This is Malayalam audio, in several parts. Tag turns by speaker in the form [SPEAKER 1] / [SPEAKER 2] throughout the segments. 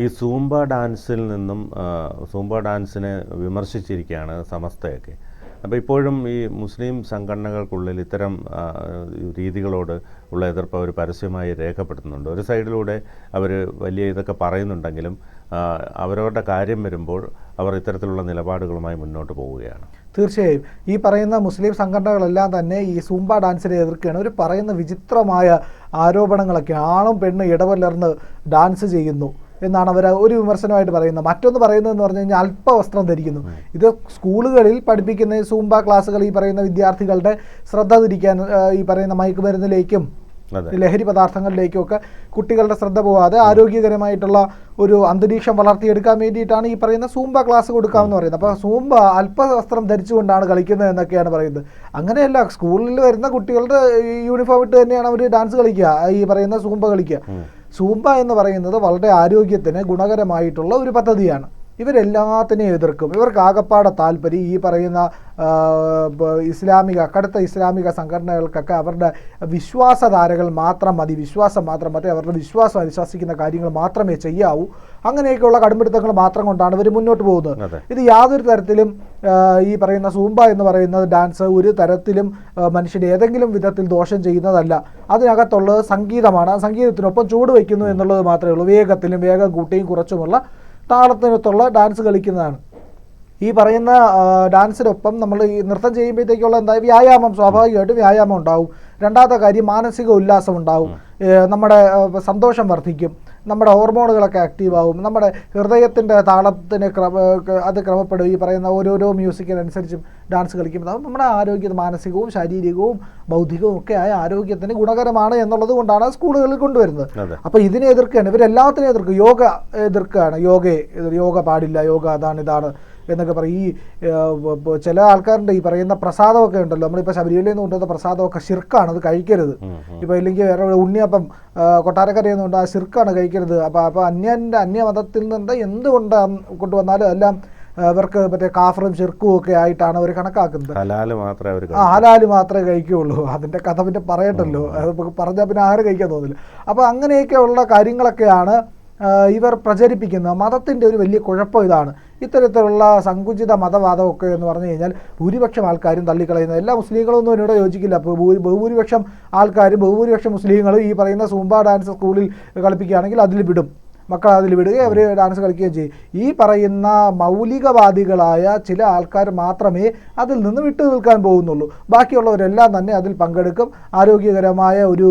[SPEAKER 1] ഈ സൂംബ ഡാൻസിൽ നിന്നും സൂംബ ഡാൻസിനെ വിമർശിച്ചിരിക്കുകയാണ് സമസ്തയൊക്കെ. അപ്പോൾ ഇപ്പോഴും ഈ മുസ്ലിം സംഘടനകൾക്കുള്ളിൽ ഇത്തരം രീതികളോട് ഉള്ള എതിർപ്പ് അവർ പരസ്യമായി രേഖപ്പെടുത്തുന്നുണ്ട്. ഒരു സൈഡിലൂടെ അവർ വലിയ ഇതൊക്കെ പറയുന്നുണ്ടെങ്കിലും അവരവരുടെ കാര്യം വരുമ്പോൾ അവർ ഇത്തരത്തിലുള്ള നിലപാടുകളുമായി മുന്നോട്ട് പോവുകയാണ്.
[SPEAKER 2] തീർച്ചയായും. ഈ പറയുന്ന മുസ്ലിം സംഘടനകളെല്ലാം തന്നെ ഈ സൂംബ ഡാൻസിനെ എതിർക്കുകയാണ്. അവർ പറയുന്ന വിചിത്രമായ ആരോപണങ്ങളൊക്കെ ആണും പെണ്ണും ഇടവല്ലർന്ന് ഡാൻസ് ചെയ്യുന്നു. എന്നാണ് അവർ ഒരു വിമർശനമായിട്ട് പറയുന്നത്. മറ്റൊന്ന് പറയുന്നതെന്ന് പറഞ്ഞു കഴിഞ്ഞാൽ അല്പവസ്ത്രം ധരിക്കുന്നു. ഇത് സ്കൂളുകളിൽ പഠിപ്പിക്കുന്ന സൂംബ ക്ലാസ്സുകൾ ഈ പറയുന്ന വിദ്യാർത്ഥികളുടെ ശ്രദ്ധ തിരിക്കാൻ ഈ പറയുന്ന മയക്കുമരുന്നിലേക്കും ലഹരി പദാർത്ഥങ്ങളിലേക്കൊക്കെ കുട്ടികളുടെ ശ്രദ്ധ പോവാതെ ആരോഗ്യകരമായിട്ടുള്ള ഒരു അന്തരീക്ഷം വളർത്തിയെടുക്കാൻ വേണ്ടിയിട്ടാണ് ഈ പറയുന്ന സൂംബ ക്ലാസ് കൊടുക്കാമെന്ന് പറയുന്നത്. അപ്പോൾ സൂംബ അല്പവസ്ത്രം ധരിച്ചുകൊണ്ടാണ് കളിക്കുന്നത് എന്നൊക്കെയാണ് പറയുന്നത്. അങ്ങനെയല്ല സ്കൂളിൽ വരുന്ന കുട്ടികളുടെ യൂണിഫോം ഇട്ട് തന്നെയാണ് അവർ ഡാൻസ് കളിക്കുക ഈ പറയുന്ന സൂംബ കളിക്കുക. സൂംബ എന്ന് പറയുന്നത് വളരെ ആരോഗ്യത്തിന് ഗുണകരമായിട്ടുള്ള ഒരു പദ്ധതിയാണ്. ഇവരെല്ലാത്തിനെയും എതിർക്കും. ഇവർക്ക് ആകപ്പാടെ താല്പര്യം. ഈ പറയുന്ന ഇസ്ലാമിക കടുത്ത ഇസ്ലാമിക സംഘടനകൾക്കൊക്കെ അവരുടെ വിശ്വാസധാരകൾ മാത്രം മതി. വിശ്വാസം മാത്രം മതി. അവരുടെ വിശ്വാസം അനുശാസിക്കുന്ന കാര്യങ്ങൾ മാത്രമേ ചെയ്യാവൂ. അങ്ങനെയൊക്കെയുള്ള കടുംപിടുത്തങ്ങൾ മാത്രം കൊണ്ടാണ് ഇവർ മുന്നോട്ട് പോകുന്നത്. ഇത് യാതൊരു തരത്തിലും ഈ പറയുന്ന സൂംബ എന്ന് പറയുന്ന ഡാൻസ് ഒരു തരത്തിലും മനുഷ്യന്റെ ഏതെങ്കിലും വിധത്തിൽ ദോഷം ചെയ്യുന്നതല്ല. അതിനകത്തുള്ളത് സംഗീതമാണ്. സംഗീതത്തിനൊപ്പം ചൂട് വയ്ക്കുന്നു എന്നുള്ളത് മാത്രമേ ഉള്ളൂ. വേഗത്തിലും വേഗം കൂട്ടിയും കുറച്ചുമുള്ള താളത്തിനൊത്തുള്ള ഡാൻസ് കളിക്കുന്നതാണ്. ഈ പറയുന്ന ഡാൻസിനൊപ്പം നമ്മൾ ഈ നൃത്തം ചെയ്യുമ്പോഴത്തേക്കുള്ള എന്താ? വ്യായാമം. സ്വാഭാവികമായിട്ടും വ്യായാമം ഉണ്ടാവും. രണ്ടാമത്തെ കാര്യം മാനസിക ഉല്ലാസം ഉണ്ടാവും. നമ്മുടെ സന്തോഷം വർദ്ധിക്കും. നമ്മുടെ ഹോർമോണുകളൊക്കെ ആക്റ്റീവ് ആവും നമ്മുടെ ഹൃദയത്തിന്റെ താളത്തിന് ക്രമ അത് ക്രമപ്പെടും. ഈ പറയുന്ന ഓരോരോ മ്യൂസിക്കിനനുസരിച്ചും ഡാൻസ് കളിക്കുമ്പോൾ നമ്മുടെ ആരോഗ്യ മാനസികവും ശാരീരികവും ബൗദ്ധികവും ഒക്കെ ആയ ആരോഗ്യത്തിന് ഗുണകരമാണ് എന്നുള്ളത് കൊണ്ടാണ് സ്കൂളുകളിൽ കൊണ്ടുവരുന്നത്. അപ്പോൾ ഇതിനെ എതിർക്കുകയാണ്. ഇവരെല്ലാത്തിനും എതിർക്കും. യോഗ എതിർക്കുകയാണ്. യോഗയെ യോഗ പാടില്ല. യോഗ അതാണ് ഇതാണ്. എന്നൊക്കെ പറയും. ഈ ചില ആൾക്കാരുടെ ഈ പറയുന്ന പ്രസാദമൊക്കെ ഉണ്ടല്ലോ. നമ്മളിപ്പോൾ ശബരിമലയിൽ നിന്ന് കൊണ്ടുവന്ന പ്രസാദമൊക്കെ ശിർക്കാണ് അത് കഴിക്കരുത്. ഇപ്പോൾ ഇല്ലെങ്കിൽ വേറെ ഉണ്ണിയപ്പം കൊട്ടാരക്കരയിൽ നിന്നുകൊണ്ട് ആ ശിർക്കാണ് കഴിക്കരുത്. അപ്പോൾ അപ്പോൾ അന്യന്റെ അന്യമതത്തിൽ നിന്ന് എന്തുകൊണ്ട് കൊണ്ടുവന്നാലും എല്ലാം അവർക്ക് ഇവർക്ക് മറ്റേ കാഫറും ചെറുക്കും ഒക്കെ ആയിട്ടാണ് അവർ കണക്കാക്കുന്നത്.
[SPEAKER 1] ഹലാൽ മാത്രമേ അവർ
[SPEAKER 2] ആ ഹലാൽ മാത്രമേ കഴിക്കുകയുള്ളൂ. അതിന്റെ കഥ പിന്നെ പറയട്ടല്ലോ. അത് പറഞ്ഞാൽ പിന്നെ ആരും കഴിക്കാൻ തോന്നില്ല. അപ്പോൾ അങ്ങനെയൊക്കെയുള്ള കാര്യങ്ങളൊക്കെയാണ് ഇവർ പ്രചരിപ്പിക്കുന്നത്. മതത്തിന്റെ ഒരു വലിയ കുഴപ്പം ഇതാണ്. ഇത്തരത്തിലുള്ള സങ്കുചിത മതവാദമൊക്കെ എന്ന് പറഞ്ഞു കഴിഞ്ഞാൽ ഭൂരിപക്ഷം ആൾക്കാരും തള്ളിക്കളയുന്നത്. എല്ലാ മുസ്ലിങ്ങളൊന്നും എന്നോട് യോജിക്കില്ല. ബഹുഭൂരിപക്ഷം ആൾക്കാരും ബഹുഭൂരിപക്ഷം മുസ്ലിങ്ങളും ഈ പറയുന്ന സൂംബ ഡാൻസ് സ്കൂളിൽ കളിപ്പിക്കുകയാണെങ്കിൽ അതിൽ വിടും. മക്കൾ അതിൽ വിടുകയും അവർ ഡാൻസ് കളിക്കുകയും ചെയ്യും. ഈ പറയുന്ന മൗലികവാദികളായ ചില ആൾക്കാർ മാത്രമേ അതിൽ നിന്ന് വിട്ടു നിൽക്കാൻ പോകുന്നുള്ളൂ. ബാക്കിയുള്ളവരെല്ലാം തന്നെ അതിൽ പങ്കെടുക്കും. ആരോഗ്യകരമായ ഒരു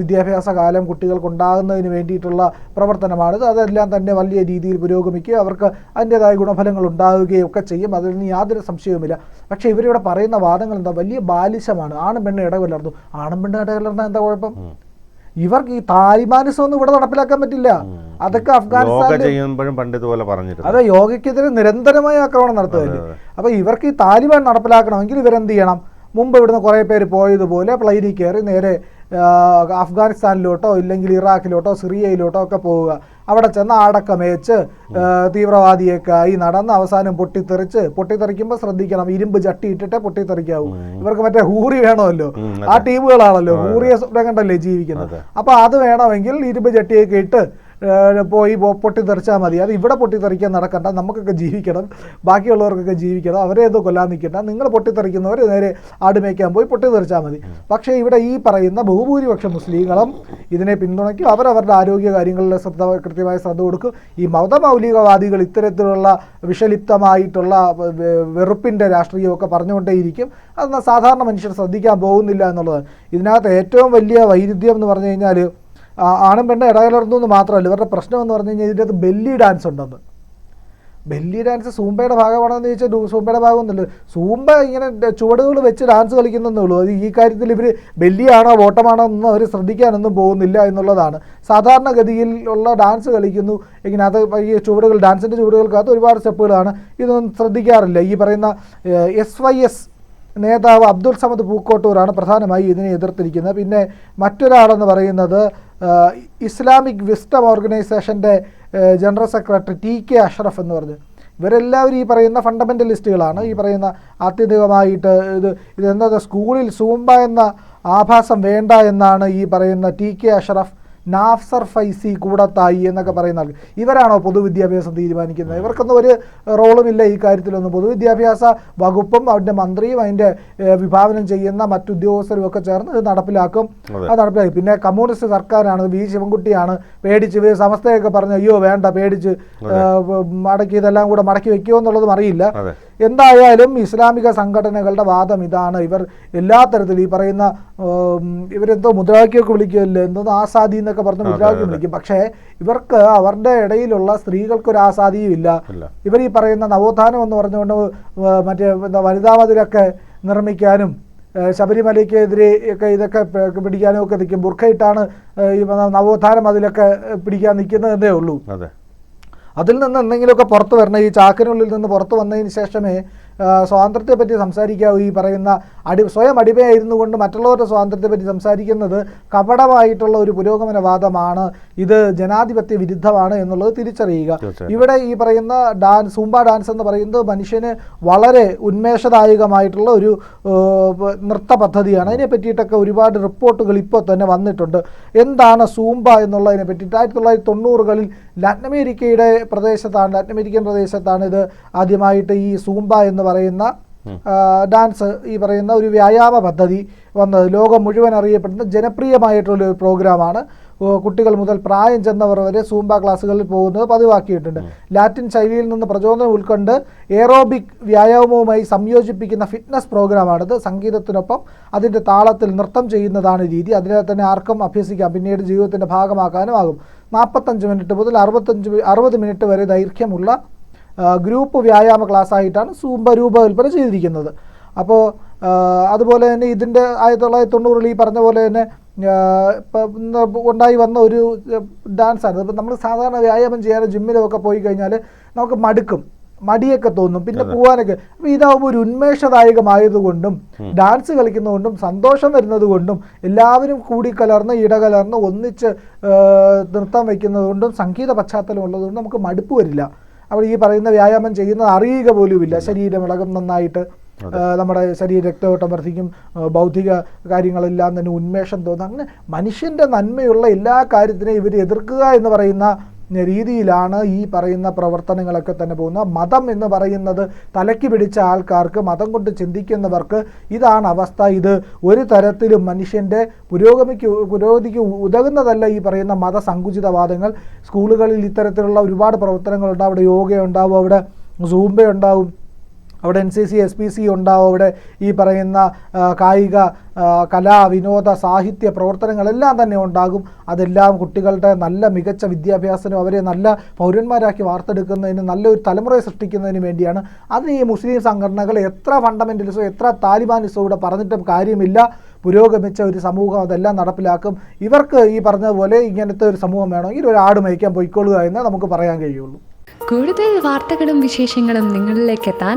[SPEAKER 2] വിദ്യാഭ്യാസ കാലം കുട്ടികൾക്ക് ഉണ്ടാകുന്നതിന് വേണ്ടിയിട്ടുള്ള പ്രവർത്തനമാണിത്. അതെല്ലാം തന്നെ വലിയ രീതിയിൽ പുരോഗമിക്കുകയും അവർക്ക് അതിന്റെതായ ഗുണഫലങ്ങൾ ഉണ്ടാവുകയും ഒക്കെ ചെയ്യും. അതിൽ നിന്ന് യാതൊരു സംശയവുമില്ല. പക്ഷേ ഇവരിവിടെ പറയുന്ന വാദങ്ങൾ എന്താ? വലിയ ബാലിശമാണ്. ആണും പെണ്ണും ഇടകലർന്നു. ആണും പെണ്ണും ഇടകലർന്നാൽ എന്താ കുഴപ്പം? ഇവർക്ക് ഈ താലിബാനിസം ഒന്നും ഇവിടെ നടപ്പിലാക്കാൻ പറ്റില്ല. അതൊക്കെ
[SPEAKER 1] അഫ്ഗാനിസ്ഥാൻ
[SPEAKER 2] അഫ്ഗാനിസ്ഥാനിൽ
[SPEAKER 1] ചെയ്യുമ്പോഴും പണ്ട് ഇതുപോലെ പറഞ്ഞിരുന്നു
[SPEAKER 2] അതെ യോഗയ്ക്കെതിരെ നിരന്തരമായ ആക്രമണം നടത്തുകയല്ലേ അപ്പൊ ഇവർക്ക് ഈ താലിബാൻ നടപ്പിലാക്കണമെങ്കിൽ ഇവരെന്ത് ചെയ്യണം? മുമ്പ് ഇവിടുന്ന് കുറേ പേര് പോയതുപോലെ പ്ലെയിനിൽ കയറി നേരെ അഫ്ഗാനിസ്ഥാനിലോട്ടോ ഇല്ലെങ്കിൽ ഇറാഖിലോട്ടോ സിറിയയിലോട്ടോ ഒക്കെ പോവുക. അവിടെ ചെന്ന് അടക്കമേച്ച് തീവ്രവാദിയൊക്കെ ആയി നടന്ന് അവസാനം പൊട്ടിത്തെറിച്ച് പൊട്ടിത്തെറിക്കുമ്പോൾ ശ്രദ്ധിക്കണം ഇരുമ്പ് ചട്ടി ഇട്ടിട്ടേ പൊട്ടിത്തെറിക്കാവൂ. ഇവർക്ക് മറ്റേ ഹൂറി വേണമല്ലോ. ആ ടീമുകളാണല്ലോ ഹൂറിയെ സ്വപ്നം കണ്ടല്ലേ ജീവിക്കുന്നത്. അപ്പോൾ അത് വേണമെങ്കിൽ ഇരുമ്പ് ചട്ടിയൊക്കെ ഇട്ട് പോയി പൊട്ടിത്തെറിച്ചാൽ മതി. അത് ഇവിടെ പൊട്ടിത്തെറിക്കാൻ നടക്കണ്ട. നമുക്കൊക്കെ ജീവിക്കണം. ബാക്കിയുള്ളവർക്കൊക്കെ ജീവിക്കണം. അവരെ ഏതോ കൊല്ലാൻ നിൽക്കണ്ട. നിങ്ങൾ പൊട്ടിത്തെറിക്കുന്നവർ നേരെ ആടുമേക്കാൻ പോയി പൊട്ടിത്തെറിച്ചാൽ മതി. പക്ഷേ ഇവിടെ ഈ പറയുന്ന ബഹുഭൂരിപക്ഷം മുസ്ലിങ്ങളും ഇതിനെ പിന്തുണയ്ക്കും. അവരവരുടെ ആരോഗ്യ കാര്യങ്ങളിൽ ശ്രദ്ധ കൃത്യമായ ശ്രദ്ധ കൊടുക്കും. ഈ മതമൗലികവാദികൾ ഇത്തരത്തിലുള്ള വിഷലിപ്തമായിട്ടുള്ള വെറുപ്പിന്റെ രാഷ്ട്രീയമൊക്കെ പറഞ്ഞുകൊണ്ടേയിരിക്കും. അത് സാധാരണ മനുഷ്യർ ശ്രദ്ധിക്കാൻ പോകുന്നില്ല എന്നുള്ളത് ഇതിനകത്ത് ഏറ്റവും വലിയ വൈരുദ്ധ്യം എന്ന് പറഞ്ഞു കഴിഞ്ഞാൽ ആണും പെണ്ണും ഇടകലർന്നു എന്ന് മാത്രമല്ല ഇവരുടെ പ്രശ്നം എന്ന് പറഞ്ഞു കഴിഞ്ഞാൽ ഇതിന്റെ അകത്ത് ബെല്ലി ഡാൻസ് ഉണ്ടെന്ന്. ബെല്ലി ഡാൻസ് സൂമ്പയുടെ ഭാഗമാണെന്ന് ചോദിച്ചാൽ സൂമ്പയുടെ ഭാഗമൊന്നുമില്ല. സൂമ്പ ഇങ്ങനെ ചുവടുകൾ വെച്ച് ഡാൻസ് കളിക്കുന്നതേ ഉള്ളൂ. അത് ഈ കാര്യത്തിൽ ഇവർ ബെല്ലിയാണോ ഓട്ടമാണോ എന്നും അവർ ശ്രദ്ധിക്കാനൊന്നും പോകുന്നില്ല എന്നുള്ളതാണ്. സാധാരണഗതിയിൽ ഉള്ള ഡാൻസ് കളിക്കുന്നു. ഇങ്ങനെ അത് ഈ ചുവടുകൾ ഡാൻസിന്റെ ചുവടുകൾക്കകത്ത് ഒരുപാട് സ്റ്റെപ്പുകളാണ്. ഇതൊന്നും ശ്രദ്ധിക്കാറില്ല. ഈ പറയുന്ന എസ് വൈ എസ് നേതാവ് അബ്ദുൾ സമദ് പൂക്കോട്ടൂരാണ് പ്രധാനമായി ഇതിനെ എതിർത്തിരിക്കുന്നത്. പിന്നെ മറ്റൊരാളെന്ന് പറയുന്നത് ഇസ്ലാമിക് വിസ്റ്റം ഓർഗനൈസേഷന്റെ general secretary T K Ashraf എന്ന് പറഞ്ഞു. ഇവരെല്ലാവരും ഈ പറയുന്ന ഫണ്ടമെന്റലിസ്റ്റുകളാണ്. ഈ പറയുന്ന ആത്യന്തികമായിട്ട് ഇത് ഇതെന്നത് സ്കൂളിൽ സൂമ്പ എന്ന ആഭാസം വേണ്ട എന്നാണ് ഈ പറയുന്ന ടി കെ അഷ്റഫ് നാഫ്സർ ഫൈസി കൂടത്തായി എന്നൊക്കെ പറയുന്ന ആൾ. ഇവരാണോ പൊതുവിദ്യാഭ്യാസം തീരുമാനിക്കുന്നത്? ഇവർക്കൊന്നും ഒരു റോളുമില്ല ഈ കാര്യത്തിലൊന്നും. പൊതുവിദ്യാഭ്യാസ വകുപ്പും അതിന്റെ മന്ത്രിയും അതിന്റെ വിഭാവനം ചെയ്യുന്ന മറ്റുദ്യോഗസ്ഥരും ഒക്കെ ചേർന്ന് ഇത് നടപ്പിലാക്കും.
[SPEAKER 1] അത്.
[SPEAKER 2] നടപ്പിലാക്കി. പിന്നെ കമ്മ്യൂണിസ്റ്റ് സർക്കാരാണ് വി ശിവൻകുട്ടിയാണ് പേടിച്ച് സമസ്തയൊക്കെ പറഞ്ഞു അയ്യോ വേണ്ട പേടിച്ച് മടക്കി ഇതെല്ലാം കൂടെ മടക്കി വെക്കുമോ എന്നുള്ളതും അറിയില്ല. എന്തായാലും ഇസ്ലാമിക സംഘടനകളുടെ വാദം ഇതാണ്. ഇവർ എല്ലാ തരത്തിലും ഈ പറയുന്ന ഇവരെന്തോ മുദ്രാവാക്യമൊക്കെ വിളിക്കുമല്ലോ എന്തോ ആസാദി എന്നൊക്കെ പറഞ്ഞ് മുദ്രാവാക്യം വിളിക്കും. പക്ഷേ ഇവർക്ക് അവരുടെ ഇടയിലുള്ള സ്ത്രീകൾക്ക് ഒരു ആസാദിയും ഇല്ല. ഇവർ ഈ പറയുന്ന നവോത്ഥാനം എന്ന് പറഞ്ഞുകൊണ്ട് മറ്റേ എന്താ വനിതാ മതിലൊക്കെ നിർമ്മിക്കാനും ശബരിമലയ്ക്കെതിരെ ഒക്കെ ഇതൊക്കെ പിടിക്കാനും ഒക്കെ നിൽക്കും. ബുർഖയിട്ടാണ് ഈ നവോത്ഥാനം അതിലൊക്കെ പിടിക്കാൻ നിൽക്കുന്നതേ ഉള്ളൂ. അതിൽ നിന്ന് എന്തെങ്കിലുമൊക്കെ പുറത്ത് വരണം. ഈ ചാക്കിനുള്ളിൽ നിന്ന് പുറത്ത് വന്നതിന് ശേഷമേ ആ, സ്വാതന്ത്ര്യത്തെപ്പറ്റി സംസാരിക്കാവൂ. ഈ പറയുന്ന അടി സ്വയം അടിമയായിരുന്നു കൊണ്ട് മറ്റുള്ളവരുടെ സ്വാതന്ത്ര്യത്തെ പറ്റി സംസാരിക്കുന്നത് കപടമായിട്ടുള്ള ഒരു പുരോഗമനവാദമാണ് ഇത് ജനാധിപത്യ വിരുദ്ധമാണ് എന്നുള്ളത് തിരിച്ചറിയുക. ഇവിടെ ഈ പറയുന്ന ഡാൻസ് സൂമ്പ ഡാൻസ് എന്ന് പറയുന്നത് മനുഷ്യന് വളരെ ഉന്മേഷദായകമായിട്ടുള്ള ഒരു നൃത്ത പദ്ധതിയാണ്. അതിനെ പറ്റിയിട്ടൊക്കെ ഒരുപാട് റിപ്പോർട്ടുകൾ ഇപ്പോൾ തന്നെ വന്നിട്ടുണ്ട്. എന്താണ് സൂമ്പ എന്നുള്ളതിനെ പറ്റിയിട്ട്? ആയിരത്തി തൊള്ളായിരത്തി തൊണ്ണൂറുകളിൽ ലാറ്റിൻ അമേരിക്കയുടെ പ്രദേശത്താണ് ലാറ്റിൻ അമേരിക്കൻ പ്രദേശത്താണ് ഇത് ആദ്യമായിട്ട് ഈ സൂമ്പ എന്ന് പറയുന്ന ഡാൻസ് ഈ പറയുന്ന ഒരു വ്യായാമ പദ്ധതി വന്നത്. ലോകം മുഴുവൻ അറിയപ്പെടുന്ന ജനപ്രിയമായിട്ടുള്ള ഒരു പ്രോഗ്രാമാണ്. കുട്ടികൾ മുതൽ പ്രായം ചെന്നവർ വരെ സൂംബ ക്ലാസ്സുകളിൽ പോകുന്നത് പതിവാക്കിയിട്ടുണ്ട്. ലാറ്റിൻ ശൈലിയിൽ നിന്ന് പ്രചോദനം ഉൾക്കൊണ്ട് എയറോബിക് വ്യായാമവുമായി സംയോജിപ്പിക്കുന്ന ഫിറ്റ്നസ് പ്രോഗ്രാമാണിത്. സംഗീതത്തിനൊപ്പം അതിന്റെ താളത്തിൽ നൃത്തം ചെയ്യുന്നതാണ് രീതി. അതിനെ തന്നെ ആർക്കും അഭ്യസിക്കാം. പിന്നീട് ജീവിതത്തിന്റെ ഭാഗമാക്കാനും ആകും. നാൽപ്പത്തഞ്ച് മിനിറ്റ് മുതൽ അറുപത്തഞ്ച് അറുപത് മിനിറ്റ് വരെ ദൈർഘ്യമുള്ള ഗ്രൂപ്പ് വ്യായാമ ക്ലാസ് ആയിട്ടാണ് സൂംബ രൂപകൽപ്പന ചെയ്തിരിക്കുന്നത്. അപ്പോൾ അതുപോലെ തന്നെ ഇതിന്റെ ആയിരത്തി തൊള്ളായിരത്തി തൊണ്ണൂറിൽ ഈ പറഞ്ഞ പോലെ തന്നെ ഉണ്ടായി വന്ന ഒരു ഡാൻസാണ്. ഇപ്പം നമ്മൾ സാധാരണ വ്യായാമം ചെയ്യാനോ ജിമ്മിലോ ഒക്കെ പോയി കഴിഞ്ഞാൽ നമുക്ക് മടുക്കും മടിയൊക്കെ തോന്നും പിന്നെ പോകാനൊക്കെ അപ്പം ഇതാവുമ്പോൾ ഒരു ഉന്മേഷദായകമായതുകൊണ്ടും ഡാൻസ് കളിക്കുന്നതുകൊണ്ടും സന്തോഷം വരുന്നതുകൊണ്ടും എല്ലാവരും കൂടി കൂടിക്കലർന്ന് ഇടകലർന്ന് ഒന്നിച്ച് നൃത്തം വയ്ക്കുന്നതുകൊണ്ടും സംഗീത പശ്ചാത്തലം ഉള്ളതുകൊണ്ടും നമുക്ക് മടുപ്പ് വരില്ല. അവിടെ ഈ പറയുന്ന വ്യായാമം ചെയ്യുന്നത് അറിയുക പോലുമില്ല. ശരീരം ഇളകും നന്നായിട്ട്. നമ്മുടെ ശരീര രക്തയോട്ടം വർദ്ധിക്കും. ബൗദ്ധിക കാര്യങ്ങളെല്ലാം തന്നെ ഉന്മേഷം തോന്നും. അങ്ങനെ മനുഷ്യന്റെ നന്മയുള്ള എല്ലാ കാര്യത്തിനെയും ഇവർ എതിർക്കുക എന്ന് പറയുന്ന രീതിയിലാണ് ഈ പറയുന്ന പ്രവർത്തനങ്ങളൊക്കെ തന്നെ പോകുന്നത്. മതം എന്ന് പറയുന്നത് തലയ്ക്ക് പിടിച്ച ആൾക്കാർക്ക് മതം കൊണ്ട് ചിന്തിക്കുന്നവർക്ക് ഇതാണ് അവസ്ഥ. ഇത് ഒരു തരത്തിലും മനുഷ്യന്റെ പുരോഗമിക്ക് പുരോഗതിക്ക് ഉതകുന്നതല്ല ഈ പറയുന്ന മതസങ്കുചിതവാദങ്ങൾ. സ്കൂളുകളിൽ ഇത്തരത്തിലുള്ള ഒരുപാട് പ്രവർത്തനങ്ങളുണ്ടാവും. അവിടെ യോഗ ഉണ്ടാവും അവിടെ സൂംബ ഉണ്ടാവും അവിടെ N C C S P C ഉണ്ടാവും. അവിടെ ഈ പറയുന്ന കായിക കലാ വിനോദ സാഹിത്യ പ്രവർത്തനങ്ങളെല്ലാം തന്നെ ഉണ്ടാകും. അതെല്ലാം കുട്ടികളുടെ നല്ല മികച്ച വിദ്യാഭ്യാസത്തിനും അവരെ നല്ല പൗരന്മാരാക്കി വാർത്തെടുക്കുന്നതിനും നല്ലൊരു തലമുറയെ സൃഷ്ടിക്കുന്നതിന് വേണ്ടിയാണ്. അതിന് ഈ മുസ്ലിം സംഘടനകൾ എത്ര ഫണ്ടമെന്റലിസോ എത്ര താലിബാനിസോ ഇവിടെ പറഞ്ഞിട്ടും കാര്യമില്ല. പുരോഗമിച്ച ഒരു സമൂഹം അതെല്ലാം നടപ്പിലാക്കും. ഇവർക്ക് ഈ പറഞ്ഞതുപോലെ ഇങ്ങനത്തെ ഒരു സമൂഹം വേണമെങ്കിൽ ഒരു ആട് മേയ്ക്കാൻ പോയിക്കൊള്ളുക എന്ന് നമുക്ക് പറയാൻ കഴിയുള്ളൂ.
[SPEAKER 3] കൂടുതൽ വാർത്തകളും വിശേഷങ്ങളും നിങ്ങളിലേക്ക് എത്താൻ